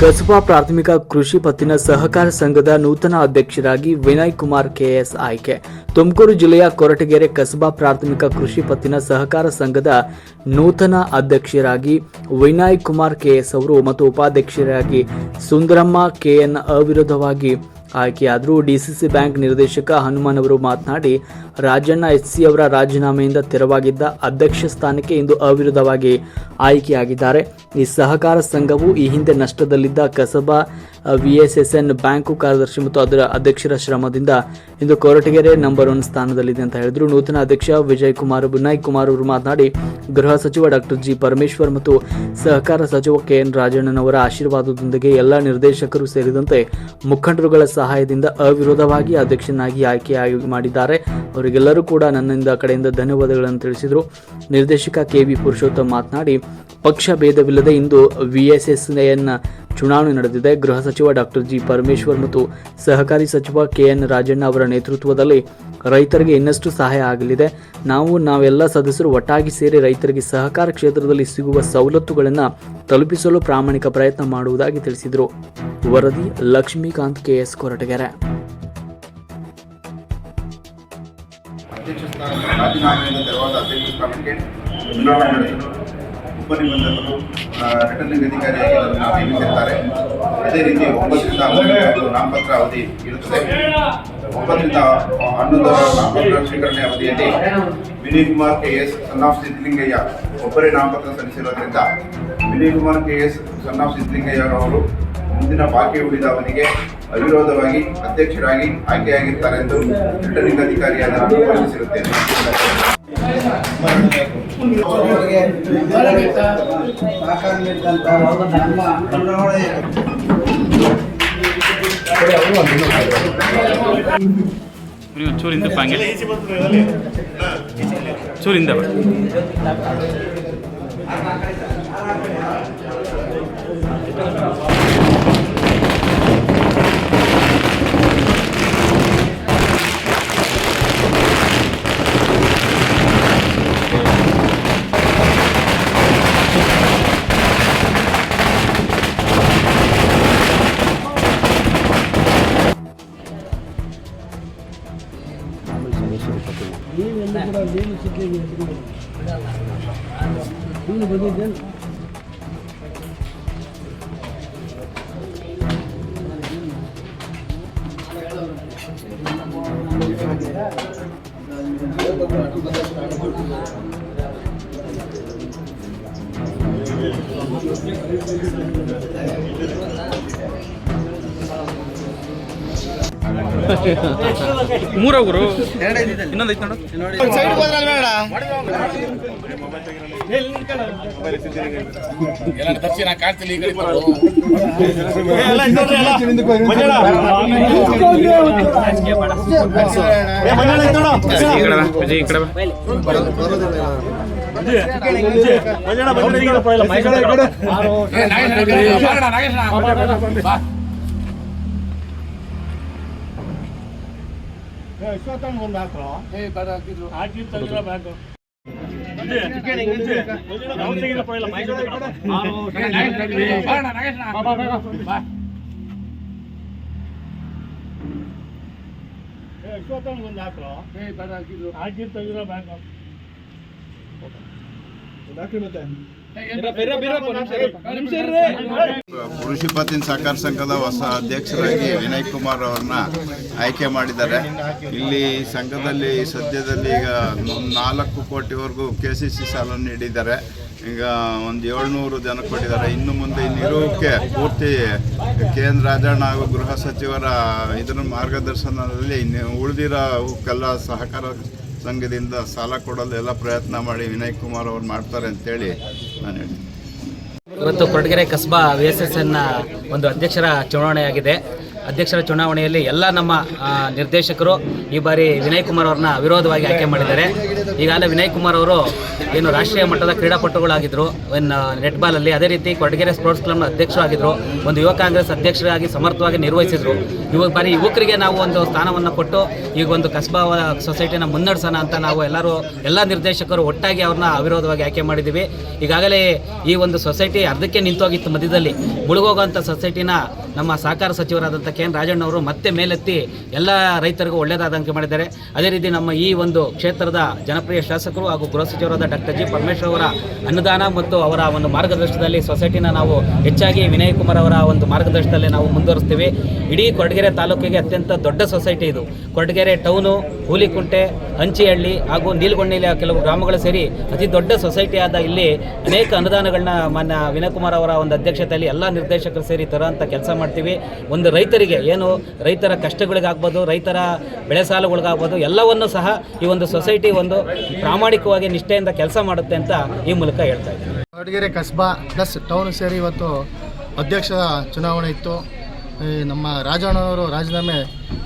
ಕಸಬಾ ಪ್ರಾಥಮಿಕ ಕೃಷಿ ಪತ್ತಿನ ಸಹಕಾರ ಸಂಘದ ನೂತನ ಅಧ್ಯಕ್ಷರಾಗಿ ವಿನಯ್ ಕುಮಾರ್ ಕೆಎಸ್ ಆಯ್ಕೆ. ತುಮಕೂರು ಜಿಲ್ಲೆಯ ಕೊರಟಗೆರೆ ಕಸಬಾ ಪ್ರಾಥಮಿಕ ಕೃಷಿ ಪತ್ತಿನ ಸಹಕಾರ ಸಂಘದ ನೂತನ ಅಧ್ಯಕ್ಷರಾಗಿ ವಿನಯ್ ಕುಮಾರ್ ಕೆಎಸ್ ಅವರು ಮತ್ತು ಉಪಾಧ್ಯಕ್ಷರಾಗಿ ಸುಂದರಮ್ಮ ಕೆಎನ್ ಅವಿರೋಧವಾಗಿ ಆಯ್ಕೆಯಾದರು ಡಿಸಿಸಿ ಬ್ಯಾಂಕ್ ನಿರ್ದೇಶಕ ಹನುಮಾನ್ ಅವರು ಮಾತನಾಡಿ, ರಾಜಣ್ಣ ಎಚ್ ಸಿ ಅವರ ರಾಜೀನಾಮೆಯಿಂದ ತೆರವಾಗಿದ್ದ ಅಧ್ಯಕ್ಷ ಸ್ಥಾನಕ್ಕೆ ಇಂದು ಅವಿರೋಧವಾಗಿ ಆಯ್ಕೆಯಾಗಿದ್ದಾರೆ. ಈ ಸಹಕಾರ ಸಂಘವು ಈ ಹಿಂದೆ ನಷ್ಟದಲ್ಲಿದ್ದ ಕಸಬಾ ವಿಎಸ್ಎಸ್ಎನ್ ಬ್ಯಾಂಕು ಕಾರ್ಯದರ್ಶಿ ಮತ್ತು ಅದರ ಅಧ್ಯಕ್ಷರ ಶ್ರಮದಿಂದ ಇಂದು ಕೊರಟಗೆರೆ ನಂಬರ್ ಒನ್ ಸ್ಥಾನದಲ್ಲಿದೆ ಅಂತ ಹೇಳಿದ್ರು. ನೂತನ ಅಧ್ಯಕ್ಷ ವಿಜಯ್ ಕುಮಾರ್ ವಿನಾಯಕ್ ಕುಮಾರ್ ಅವರು ಮಾತನಾಡಿ, ಗೃಹ ಸಚಿವ ಡಾಕ್ಟರ್ ಜಿ ಪರಮೇಶ್ವರ್ ಮತ್ತು ಸಹಕಾರ ಸಚಿವ ಕೆ ಎನ್ ರಾಜಣ್ಣನವರ ಆಶೀರ್ವಾದದೊಂದಿಗೆ ಎಲ್ಲ ನಿರ್ದೇಶಕರು ಸೇರಿದಂತೆ ಮುಖಂಡರುಗಳ ಸಹಾಯದಿಂದ ಅವಿರೋಧವಾಗಿ ಅಧ್ಯಕ್ಷನಾಗಿ ಆಯ್ಕೆ ಮಾಡಿದ್ದಾರೆ. ಅವರಿಗೆಲ್ಲರೂ ಕೂಡ ನನ್ನಿಂದ ಕಡೆಯಿಂದ ಧನ್ಯವಾದಗಳನ್ನು ತಿಳಿಸಿದರು. ನಿರ್ದೇಶಕ ಕೆ ವಿ ಪುರುಷೋತ್ತಮ್ ಮಾತನಾಡಿ, ಪಕ್ಷ ಭೇದವಿಲ್ಲದೆ ಇಂದು ವಿಎಸ್ಎಸ್ಎನ್ ಚುನಾವಣೆ ನಡೆದಿದೆ. ಗೃಹ ಸಚಿವ ಡಾಕ್ಟರ್ ಜಿ. ಪರಮೇಶ್ವರ್ ಮತ್ತು ಸಹಕಾರಿ ಸಚಿವ ಕೆ. ಎನ್. ರಾಜಣ್ಣ ಅವರ ನೇತೃತ್ವದಲ್ಲಿ ರೈತರಿಗೆ ಇನ್ನಷ್ಟು ಸಹಾಯ ಆಗಲಿದೆ. ನಾವು, ನಾವೆಲ್ಲ ಸದಸ್ಯರು ಒಟ್ಟಾಗಿ ಸೇರಿ ರೈತರಿಗೆ ಸಹಕಾರ ಕ್ಷೇತ್ರದಲ್ಲಿ ಸಿಗುವ ಸವಲತ್ತುಗಳನ್ನು ತಲುಪಿಸಲು ಪ್ರಾಮಾಣಿಕ ಪ್ರಯತ್ನ ಮಾಡುವುದಾಗಿ ತಿಳಿಸಿದರು. ವರದಿ ಲಕ್ಷ್ಮೀಕಾಂತ್ ಕೆಎಸ್ ಕೊರಟಗೆರೆ. ಅಧ್ಯಕ್ಷ ಸ್ಥಾನಕ್ಕೆ ಆ, ರಿಟರ್ನಿಂಗ್ ಅಧಿಕಾರಿಯಾಗಿ ನೇಮಿಸಿರ್ತಾರೆ ಅದೇ ರೀತಿ ಒಂಬತ್ತರಿಂದ ಹನ್ನೊಂದು ನಾಮಪತ್ರ ಅವಧಿ ಇರುತ್ತದೆ. ಒಂಬತ್ತರಿಂದ ಹನ್ನೊಂದರ ನಾಮಪತ್ರ ಸ್ವೀಕರಣೆ ಅವಧಿಯಲ್ಲಿ Vinay Kumar K S son of Siddalingaiah ಒಬ್ಬರೇ ನಾಮಪತ್ರ ಸಲ್ಲಿಸಿರೋದ್ರಿಂದ Vinay Kumar K S son of ಸಿದ್ದಲಿಂಗಯ್ಯರವರು ಮುಂದಿನ ಬಾಕಿ ಉಳಿದ ಅವಧಿಗೆ ಅವಿರೋಧವಾಗಿ ಅಧ್ಯಕ್ಷರಾಗಿ ಆಯ್ಕೆಯಾಗಿರ್ತಾರೆ ಎಂದು ರಿಟರ್ನಿಂಗ್ ಅಧಿಕಾರಿಯಾದ ನಾನು ಘೋಷಿಸಿರುತ್ತೇನೆ ಸಹಕಾರ ನೀಡಿದಂಥ ನಮ್ಮ ಚುನಾವಣೆ ನೀವು ಚೂರಿಂದ ಹಂಗೆ ಚೂರಿಂದ ಬಾ. ಮೂರ ಗುರು ಇನ್ನೊಂದು ಐತೆ ನೋಡು. ಈ ಕಡೆ ಬಾ, ವಿಜಯ್ ಈ ಕಡೆ ಬಾ. ಇಪ್ಪತ್ತೊಂದು ಹಾಕ್ರು ಏ ಬರ ಹಾಕಿದ್ರು ಹಾಕಿರ್ತಾರಿಲ್ಲ ಬ್ಯಾಂಕು ಇಪ್ಪತ್ತೊಂದು ಹಾಕ್ರು ಏ ಬರ ಹಾಕಿದ್ರು ಹಾಕಿರ್ತಾರಿಲ್ಲ ಬ್ಯಾಂಕು ಹಾಕ್ರಿ ಮತ್ತೆ ಪತ್ತಿನ ಸಹಕಾರ ಸಂಘದ ಹೊಸ ಅಧ್ಯಕ್ಷರಾಗಿ ವಿನಯ್ ಕುಮಾರ್ ಅವರನ್ನ ಆಯ್ಕೆ ಮಾಡಿದ್ದಾರೆ. ಇಲ್ಲಿ ಸಂಘದಲ್ಲಿ ಸದ್ಯದಲ್ಲಿ ಈಗ ನಾಲ್ಕು ಕೋಟಿವರೆಗೂ ಕೆ ಸಿ ಸಿ ಸಾಲನ್ನು ನೀಡಿದ್ದಾರೆ. ಈಗ ಒಂದು ಏಳ್ನೂರು ಜನ ಕೊಟ್ಟಿದ್ದಾರೆ. ಇನ್ನು ಮುಂದೆ ನಿರೂಪಕ್ಕೆ ಪೂರ್ತಿ ಕೇಂದ್ರ ರಾಜಣ್ಣ ಹಾಗೂ ಗೃಹ ಸಚಿವರ ಇದರ ಮಾರ್ಗದರ್ಶನದಲ್ಲಿ ಉಳಿದಿರೋ ಕಲ್ಲ ಸಹಕಾರ ಸಂಘದಿಂದ ಸಾಲ ಕೊಡಲು ಎಲ್ಲ ಪ್ರಯತ್ನ ಮಾಡಿ ವಿನಯ್ ಕುಮಾರ್ ಅವರು ಮಾಡ್ತಾರೆ ಅಂತೇಳಿ ನಾನು ಹೇಳ್ತೀನಿ. ಇವತ್ತು Koratagere Kasba V S S ಎನ್ನ ಒಂದು ಅಧ್ಯಕ್ಷರ ಚುನಾವಣೆಯಾಗಿದೆ. ಅಧ್ಯಕ್ಷರ ಚುನಾವಣೆಯಲ್ಲಿ ಎಲ್ಲ ನಮ್ಮ ನಿರ್ದೇಶಕರು ಈ ಬಾರಿ ವಿನಯ್ ಕುಮಾರ್ ಅವ್ರನ್ನ ವಿರೋಧವಾಗಿ ಆಯ್ಕೆ ಮಾಡಿದ್ದಾರೆ. ಈಗಾಗಲೇ ವಿನಯ್ ಕುಮಾರ್ ಅವರು ಏನು ರಾಷ್ಟ್ರೀಯ ಮಟ್ಟದ ಕ್ರೀಡಾಪಟುಗಳಾಗಿದ್ದರು ಏನು ನೆಟ್ಬಾಲಲ್ಲಿ ಅದೇ ರೀತಿ ಕೊಡಗೆರೆ ಸ್ಪೋರ್ಟ್ಸ್ ಕ್ಲಬ್ನ ಅಧ್ಯಕ್ಷರು ಆಗಿದ್ದರು ಒಂದು ಯುವ ಕಾಂಗ್ರೆಸ್ ಅಧ್ಯಕ್ಷರಾಗಿ ಸಮರ್ಥವಾಗಿ ನಿರ್ವಹಿಸಿದರು. ಇವಾಗ ಬಾರಿ ಯುವಕರಿಗೆ ನಾವು ಒಂದು ಸ್ಥಾನವನ್ನು ಕೊಟ್ಟು, ಈಗ ಒಂದು ಕಸ್ಬಾ ಸೊಸೈಟಿನ ಮುನ್ನಡೆಸೋಣ ಅಂತ ನಾವು ಎಲ್ಲರೂ, ಎಲ್ಲ ನಿರ್ದೇಶಕರು ಒಟ್ಟಾಗಿ ಅವ್ರನ್ನ ಅವಿರೋಧವಾಗಿ ಆಯ್ಕೆ ಮಾಡಿದ್ದೀವಿ. ಈಗಾಗಲೇ ಈ ಒಂದು ಸೊಸೈಟಿ ಅರ್ಧಕ್ಕೆ ನಿಂತೋಗಿತ್ತು ಮಧ್ಯದಲ್ಲಿ. ಮುಳುಗೋಗುವಂಥ ಸೊಸೈಟಿನ ನಮ್ಮ ಸಹಕಾರ ಸಚಿವರಾದಂಥ ಕೆ ಎನ್ ರಾಜಣ್ಣ ಅವರು ಮತ್ತೆ ಮೇಲೆತ್ತಿ ಎಲ್ಲ ರೈತರಿಗೂ ಒಳ್ಳೆಯದಾದಂತೆ ಮಾಡಿದ್ದಾರೆ. ಅದೇ ರೀತಿ ನಮ್ಮ ಈ ಒಂದು ಕ್ಷೇತ್ರದ ಜನಪ್ರಿಯ ಶಾಸಕರು ಹಾಗೂ ಗೃಹ ಸಚಿವರಾದ ಡಾಕ್ಟರ್ ಜಿ ಪರಮೇಶ್ವರ್ ಅವರ ಅನುದಾನ ಮತ್ತು ಅವರ ಒಂದು ಮಾರ್ಗದರ್ಶನದಲ್ಲಿ ಸೊಸೈಟಿನ ನಾವು ಹೆಚ್ಚಾಗಿ ವಿನಯ್ ಕುಮಾರ್ ಅವರ ಒಂದು ಮಾರ್ಗದರ್ಶನದಲ್ಲಿ ನಾವು ಮುಂದುವರಿಸ್ತೀವಿ. ಇಡೀ ಕೊರಟಗೆರೆ ತಾಲೂಕಿಗೆ ಅತ್ಯಂತ ದೊಡ್ಡ ಸೊಸೈಟಿ ಇದು. ಕೊರಟಗೆರೆ ಟೌನು, ಹೂಲಿಕುಂಟೆ, ಹಂಚಿಹಳ್ಳಿ ಹಾಗೂ ನೀಲಗೊಂಡಿಲಿ ಕೆಲವು ಗ್ರಾಮಗಳು ಸೇರಿ ಅತಿ ದೊಡ್ಡ ಸೊಸೈಟಿ ಆದ ಇಲ್ಲಿ ಅನೇಕ ಅನುದಾನಗಳನ್ನ ಮಾನ್ಯ ವಿನಯ್ ಕುಮಾರ್ ಅವರ ಒಂದು ಅಧ್ಯಕ್ಷತೆಯಲ್ಲಿ ಎಲ್ಲ ನಿರ್ದೇಶಕರು ಸೇರಿ ತರುವಂಥ ಕೆಲಸ ಮಾಡ್ತೀವಿ. ಒಂದು ರೈತರಿಗೆ ಏನು ರೈತರ ಕಷ್ಟಗಳಿಗಾಗ್ಬೋದು ರೈತರ ಬೆಳೆ ಸಾಲಗಳಿಗಾಗ್ಬೋದು ಎಲ್ಲವನ್ನೂ ಸಹ ಈ ಒಂದು ಸೊಸೈಟಿ ಒಂದು ಪ್ರಾಮಾಣಿಕವಾಗಿ ನಿಷ್ಠೆಯಿಂದ ಕೆಲಸ ಮಾಡುತ್ತೆ ಅಂತ ಈ ಮೂಲಕ ಹೇಳ್ತಾ ಇದ್ದೀನಿ. ಕೊರಟಗೆರೆ ಕಸ್ಬಾ ಪ್ಲಸ್ ಟೌನ್ ಸೇರಿ ಇವತ್ತು ಅಧ್ಯಕ್ಷ ಚುನಾವಣೆ ಇತ್ತು. ನಮ್ಮ ರಾಜಣ್ಣನವರು ರಾಜೀನಾಮೆ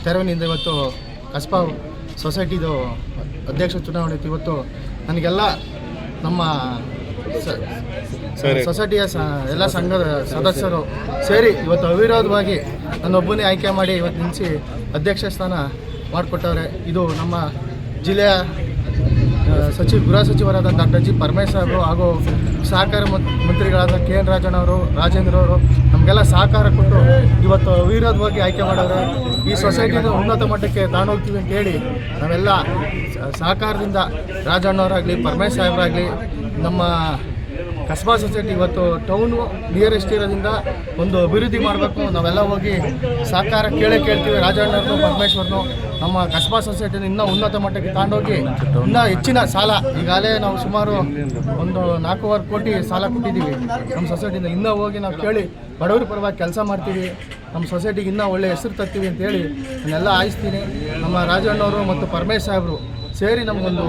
ತೆರವಿನಿಂದ ಇವತ್ತು ಕಸ್ಬಾ ಸೊಸೈಟಿದು ಅಧ್ಯಕ್ಷ ಚುನಾವಣೆ ಇತ್ತು. ಇವತ್ತು ನನಗೆಲ್ಲ ನಮ್ಮ ಸೊಸೈಟಿಯ ಎಲ್ಲ ಸಂಘದ ಸದಸ್ಯರು ಸೇರಿ ಇವತ್ತು ಅವಿರೋಧವಾಗಿ ನನ್ನೊಬ್ಬನೇ ಆಯ್ಕೆ ಮಾಡಿ ಇವತ್ತು ನಿಲ್ಲಿಸಿ ಅಧ್ಯಕ್ಷ ಸ್ಥಾನ ಮಾಡಿಕೊಟ್ಟವ್ರೆ. ಇದು ನಮ್ಮ ಜಿಲ್ಲೆಯ ಸಚಿವ ಗೃಹ ಸಚಿವರಾದ ಡಾಕ್ಟರ್ ಜಿ ಪರಮೇಶ್ವರ್ ಅವರು ಹಾಗೂ ಸಹಕಾರ ಮಂತ್ರಿಗಳಾದ ಕೆ ಎನ್ ರಾಜಣ್ಣವರು ರಾಜೇಂದ್ರ ಅವರು ನಮಗೆಲ್ಲ ಸಹಕಾರ ಕೊಟ್ಟು ಇವತ್ತು ಅವಿರೋಧವಾಗಿ ಆಯ್ಕೆ ಮಾಡೋದು ಈ ಸೊಸೈಟಿನ ಉನ್ನತ ಮಟ್ಟಕ್ಕೆ ತಾಣೋಗ್ತೀವಿ ಅಂತ ಹೇಳಿ ನಾವೆಲ್ಲ ಸಹಕಾರದಿಂದ ರಾಜಣ್ಣವರಾಗಲಿ ಪರಮೇಶ್ ಸಾಹೇಬರಾಗಲಿ ನಮ್ಮ ಕಸ್ಬಾ ಸೊಸೈಟಿ ಇವತ್ತು ಟೌನು ನಿಯರೆಸ್ಟ್ ಇರೋದ್ರಿಂದ ಒಂದು ಅಭಿವೃದ್ಧಿ ಮಾಡಬೇಕು. ನಾವೆಲ್ಲ ಹೋಗಿ ಸಹಕಾರ ಕೇಳೇ ಕೇಳ್ತೀವಿ ರಾಜಣ್ಣವ್ರನ್ನು ಪರಮೇಶ್ವರ್ನು ನಮ್ಮ ಕಸಬಾ ಸೊಸೈಟಿನ ಇನ್ನೂ ಉನ್ನತ ಮಟ್ಟಕ್ಕೆ ತಗೊಂಡೋಗಿ ಇನ್ನೂ ಹೆಚ್ಚಿನ ಸಾಲ. ಈಗಾಗಲೇ ನಾವು ಸುಮಾರು ಒಂದು ನಾಲ್ಕೂವರೆ ಕೋಟಿ ಸಾಲ ಕೊಟ್ಟಿದ್ದೀವಿ. ನಮ್ಮ ಸೊಸೈಟಿಯಿಂದ ಇನ್ನೂ ಹೋಗಿ ನಾವು ಕೇಳಿ ಬಡವರ ಪರವಾಗಿ ಕೆಲಸ ಮಾಡ್ತೀವಿ. ನಮ್ಮ ಸೊಸೈಟಿಗೆ ಇನ್ನೂ ಒಳ್ಳೆ ಹೆಸರು ತರ್ತೀವಿ ಅಂತೇಳಿ ನಾನೆಲ್ಲ ಆಯಿಸ್ತೀನಿ. ನಮ್ಮ ರಾಜಣ್ಣವರು ಮತ್ತು ಪರಮೇಶ್ ಸಾಹೇಬರು ಸೇರಿ ನಮಗೊಂದು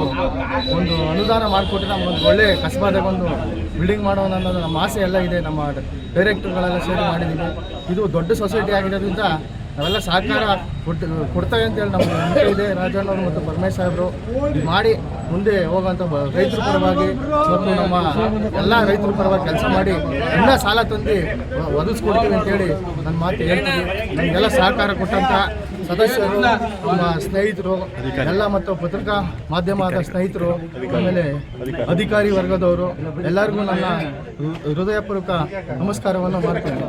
ಒಂದು ಅನುದಾನ ಮಾಡಿಕೊಟ್ಟು ನಮಗೊಂದು ಒಳ್ಳೆ ಕಸಬಾದಾಗ ಒಂದು ಬಿಲ್ಡಿಂಗ್ ಮಾಡೋಣ ಅನ್ನೋದು ನಮ್ಮ ಆಸೆ ಎಲ್ಲ ಇದೆ. ನಮ್ಮ ಡೈರೆಕ್ಟರ್ಗಳೆಲ್ಲ ಸೇರಿ ಮಾಡಿದ್ದೀವಿ. ಇದು ದೊಡ್ಡ ಸೊಸೈಟಿ ಆಗಿರೋದ್ರಿಂದ ನಾವೆಲ್ಲ ಸಹಕಾರ ಕೊಟ್ಟು, ಕೊಡ್ತೇವೆ ಅಂತೇಳಿ ನಮ್ಗೆ ನಂಬಿಕೆ ಇದೆ. ರಾಜಣ್ಣವರು ಮತ್ತು ಪರಮೇಶ್ ಸಾಹೇಬರು ಮಾಡಿ ಮುಂದೆ ಹೋಗುವಂಥ ರೈತರ ಪರವಾಗಿ ಮತ್ತು ನಮ್ಮ ಎಲ್ಲ ರೈತರ ಪರವಾಗಿ ಕೆಲಸ ಮಾಡಿ ಎಲ್ಲ ಸಾಲ ತಂದು ಒದಗಿಸ್ಕೊಡ್ತೀವಿ ಅಂತೇಳಿ ನನ್ನ ಮಾತು ಹೇಳ್ತೀವಿ ನಮಗೆಲ್ಲ ಸಹಕಾರ ಕೊಟ್ಟಂಥ ಸದಸ್ಯರು, ನಮ್ಮ ಸ್ನೇಹಿತರು, ಎಲ್ಲ ಮತ್ತು ಪತ್ರಿಕಾ ಮಾಧ್ಯಮದ ಸ್ನೇಹಿತರು, ಆಮೇಲೆ ಅಧಿಕಾರಿ ವರ್ಗದವರು ಎಲ್ಲರಿಗೂ ನನ್ನ ಹೃದಯಪೂರ್ವಕ ನಮಸ್ಕಾರವನ್ನು ಮಾಡ್ತೀನಿ.